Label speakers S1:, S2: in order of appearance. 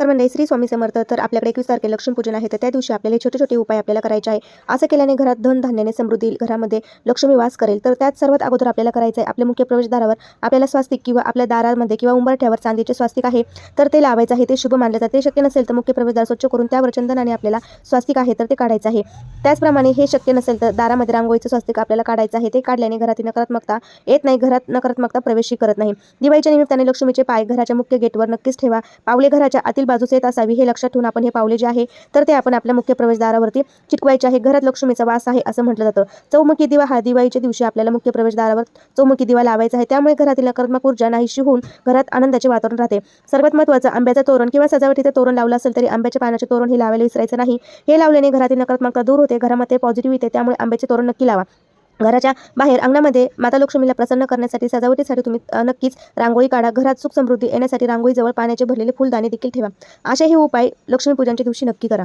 S1: तर म्हणजे श्री स्वामी समर्थ तर आपल्याकडे एकवीस तारखेला लक्ष्मीपूजन आहे. तर त्या दिवशी आपल्याला छोटे छोटे उपाय आपल्याला करायचे आहे. असं केल्याने घरात धन धान्याने समृद्धी घरामध्ये लक्ष्मी वास करेल. तर त्यात सर्वात अगोदर आपल्याला करायचं आहे आपल्या मुख्य प्रवेशदारावर आपल्याला स्वास्तिक किंवा आपल्या दारामध्ये किंवा उंबरठ्यावर चांदीचे स्वास्तिक आहे. तर ते लावायचं आहे ते शुभ मानलं जाते. शक्य नसेल तर मुख्य प्रवेशद्वार स्वच्छ करून त्यावर चंदनाने आपल्याला स्वास्तिक आहे तर ते काढायचं आहे. त्याचप्रमाणे हे शक्य नसेल तर दारामध्ये रांगोळीचं स्वास्तिक आपल्याला काढायचं आहे. ते काढल्याने घरातील नकारात्मकता येत नाही. घरात नकारात्मकता प्रवेशही करत नाही. दिवाळीच्या निमित्ताने लक्ष्मीचे पाय घराच्या मुख्य गेटवर नक्कीच ठेवा. पावले घराच्या आतील बाजूच येत असावी हे लक्षात ठेवून आपण हे पावले जे आहे तर ते आपण आपल्या मुख्य प्रवेशद्वारावरती चिटकवायचे आहे. घरात लक्ष्मीचा वास आहे असं म्हटलं जातं. चौमुखी दिवा हा दिवाळीच्या दिवशी आपल्याला मुख्य प्रवेशद्वारावर चौमुखी दिवा लावायचा आहे. त्यामुळे घरातील नकारात्मक ऊर्जा नाहीशी होऊन घरात आनंदाचे वातावरण राहते. सर्वात महत्त्वाचं आंब्याचं तोरण किंवा सजावटीचं तोरण लावलं असेल तरी आंब्याच्या पानाचे तोरण हे लावायला विसरायचं नाही. हे लावल्याने घरातील नकारात्मकता दूर होते घरामध्ये पॉझिटिव्ह येते त्यामुळे आंब्याचे तोरण नक्की लावा. घराच्या बाहेर अंगणामध्ये माता लक्ष्मीला प्रसन्न करण्यासाठी सजावटीसाठी तुम्ही नक्कीच रांगोळी काढा. घरात सुख समृद्धी येण्यासाठी रांगोळीजवळ पाण्याचे भरलेले फुलदाणे देखील ठेवा. असे हे उपाय लक्ष्मीपूजनच्या दिवशी नक्की करा.